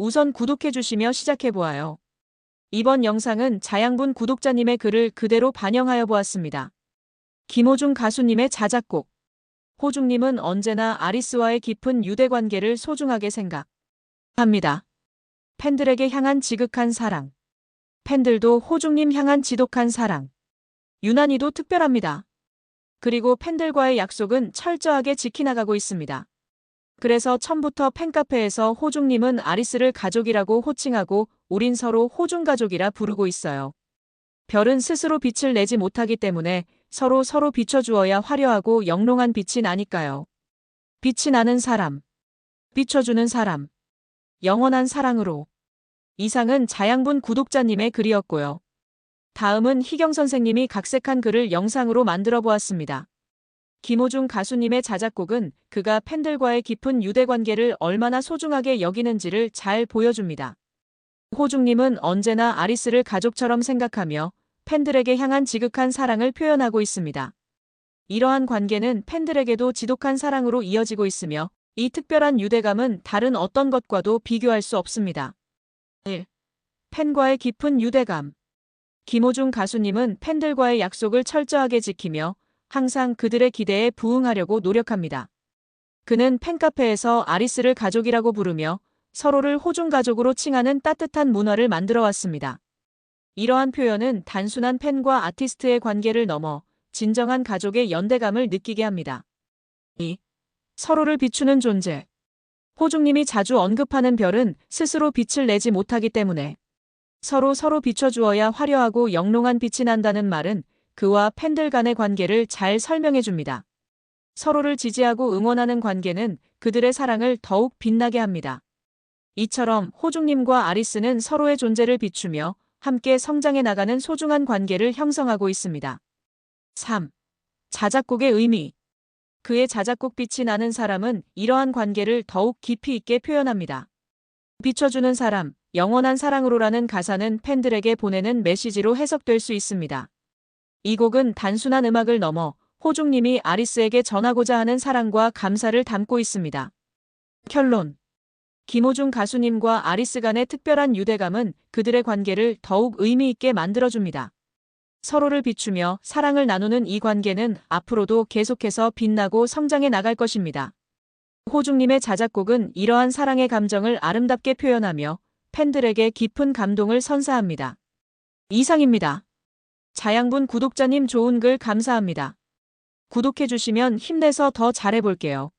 우선 구독해주시며 시작해보아요. 이번 영상은 자양분 구독자님의 글을 그대로 반영하여 보았습니다. 김호중 가수님의 자작곡. 호중님은 언제나 아리스와의 깊은 유대관계를 소중하게 생각합니다. 팬들에게 향한 지극한 사랑. 팬들도 호중님 향한 지독한 사랑. 유난히도 특별합니다. 그리고 팬들과의 약속은 철저하게 지켜나가고 있습니다. 그래서 처음부터 팬카페에서 호중님은 아리스를 가족이라고 호칭하고 우린 서로 호중 가족이라 부르고 있어요. 별은 스스로 빛을 내지 못하기 때문에 서로 서로 비춰주어야 화려하고 영롱한 빛이 나니까요. 빛이 나는 사람. 비춰주는 사람. 영원한 사랑으로. 이상은 자양분 구독자님의 글이었고요. 다음은 희경 선생님이 각색한 글을 영상으로 만들어 보았습니다. 김호중 가수님의 자작곡은 그가 팬들과의 깊은 유대관계를 얼마나 소중하게 여기는지를 잘 보여줍니다. 호중님은 언제나 아리스를 가족처럼 생각하며 팬들에게 향한 지극한 사랑을 표현하고 있습니다. 이러한 관계는 팬들에게도 지독한 사랑으로 이어지고 있으며 이 특별한 유대감은 다른 어떤 것과도 비교할 수 없습니다. 1. 팬과의 깊은 유대감 김호중 가수님은 팬들과의 약속을 철저하게 지키며 항상 그들의 기대에 부응하려고 노력합니다. 그는 팬카페에서 아리스를 가족이라고 부르며 서로를 호중 가족으로 칭하는 따뜻한 문화를 만들어 왔습니다. 이러한 표현은 단순한 팬과 아티스트의 관계를 넘어 진정한 가족의 연대감을 느끼게 합니다. 2. 서로를 비추는 존재. 호중님이 자주 언급하는 별은 스스로 빛을 내지 못하기 때문에 서로 서로 비춰주어야 화려하고 영롱한 빛이 난다는 말은 그와 팬들 간의 관계를 잘 설명해 줍니다. 서로를 지지하고 응원하는 관계는 그들의 사랑을 더욱 빛나게 합니다. 이처럼 호중님과 아리스는 서로의 존재를 비추며 함께 성장해 나가는 소중한 관계를 형성하고 있습니다. 3. 자작곡의 의미. 그의 자작곡 빛이 나는 사람은 이러한 관계를 더욱 깊이 있게 표현합니다. 비춰주는 사람, 영원한 사랑으로라는 가사는 팬들에게 보내는 메시지로 해석될 수 있습니다. 이 곡은 단순한 음악을 넘어 호중님이 아리스에게 전하고자 하는 사랑과 감사를 담고 있습니다. 결론. 김호중 가수님과 아리스 간의 특별한 유대감은 그들의 관계를 더욱 의미 있게 만들어줍니다. 서로를 비추며 사랑을 나누는 이 관계는 앞으로도 계속해서 빛나고 성장해 나갈 것입니다. 호중님의 자작곡은 이러한 사랑의 감정을 아름답게 표현하며 팬들에게 깊은 감동을 선사합니다. 이상입니다. 자양분 구독자님 좋은 글 감사합니다. 구독해주시면 힘내서 더 잘해볼게요.